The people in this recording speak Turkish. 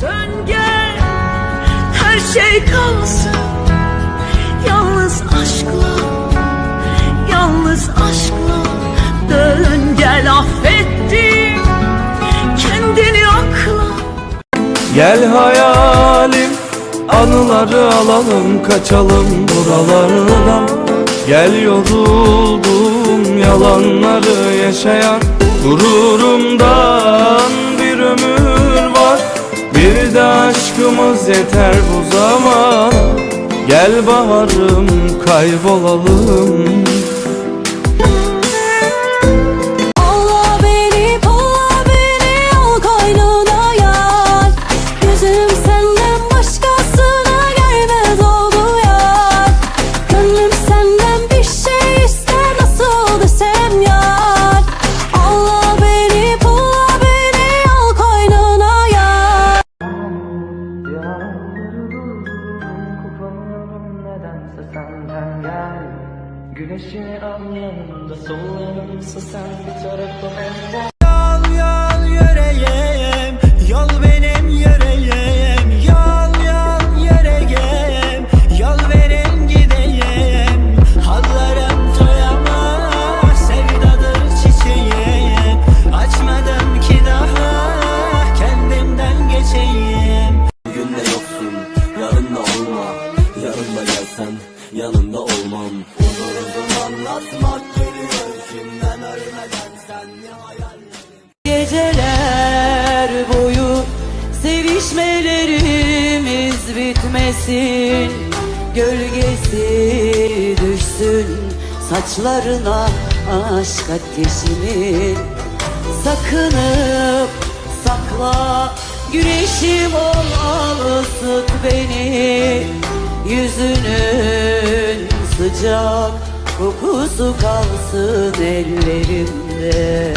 Dön gel her şey kalsın. Yalnız aşkla Yalnız aşkla Dön gel affettim Kendini akla. Gel hayalim Anıları alalım kaçalım buralardan. Gel yoruldum yalanları yaşayan Gururumdan de aşkımız yeter bu zaman. Gel baharım kaybolalım 그것이 없는 the solemn society 저를 보낸다 anlatmak geliyor içimden ölmeden sen ne hayal Geceler boyu sevişmelerimiz bitmesin. Gölgesi düşsün saçlarına aşk ateşimin Sakınıp sakla güneşim ol al ısıt beni. Yüzünün sıcak kokusu kalsın ellerimde